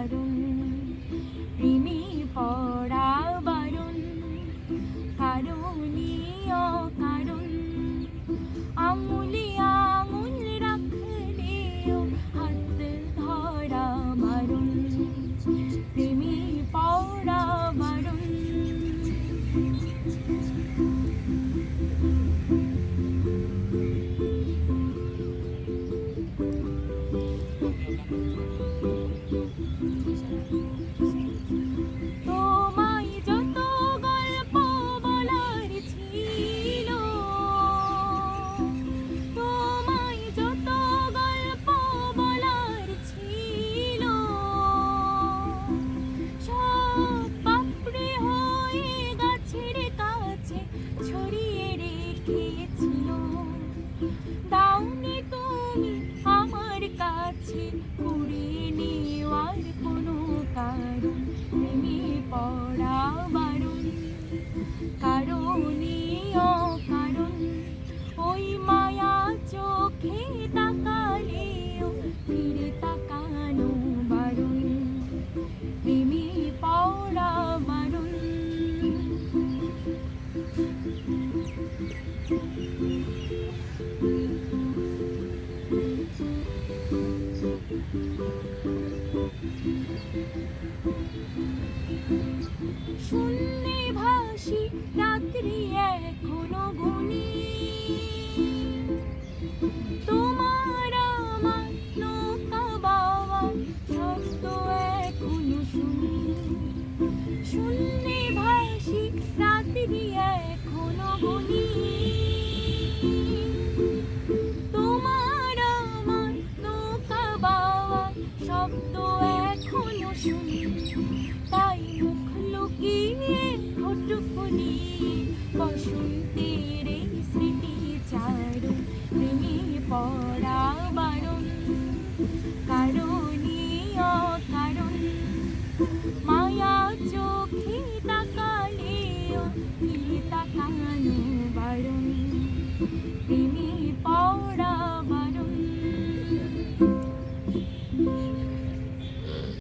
বারণ, প্রেমে পড়া বারণ কারণীয় কারণ আঙুলে আঙুল রাখলেও হাত ধরা বারণ, প্রেমে পড়া বারণ। জড়িয়ে রেখেছিল। দাউনি তুমি আমার কাছে ঘুরে নেওয়ার কোনো কারণ। শূন্যে ভাসি রাত্রি Oh.